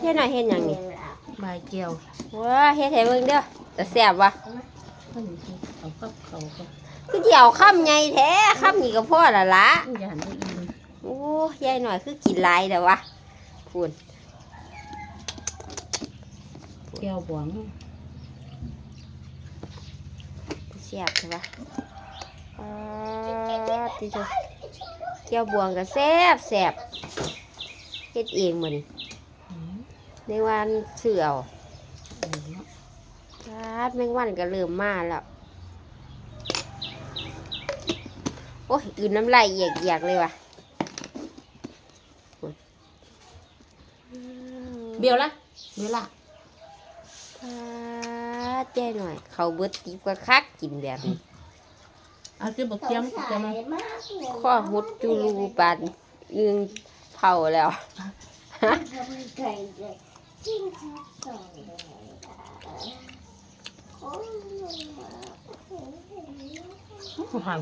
เฮ็ดหน่อยเฮ็ดหยังนี่บายเกียวว้าเฮ็ดให้เบิ่งเด้อแต่แซ่บวะเพิ่นเอากับเขาก็คือสิเอาค่ำใหญ่แท้ค่ำนี่ก็พอละละอย่าหันไปอินโอ้ยายหน่อยคือกินหลายแต่วะพูนเกียวบวงแซ่บใช่ปะอ่าติโตแก้วบวงก็แซ่บแซ่บเฮ็ดเองมื้อนี้อืม ในวันเสือเอาเอาเนาะชาดแมงวันก็เริ่มมาแล้ว โอ้ยอื่นน้ำลายเอียกๆเลยว่ะ เบี้ยวละเบี้ยวละพาดแจ้หน่อย เขาเบิดตีกว่าคักกินแบบนี้เอาคือบอกเกียมจะมาข้อหุดจูรูปานอึงเผาแล้ว ห่าง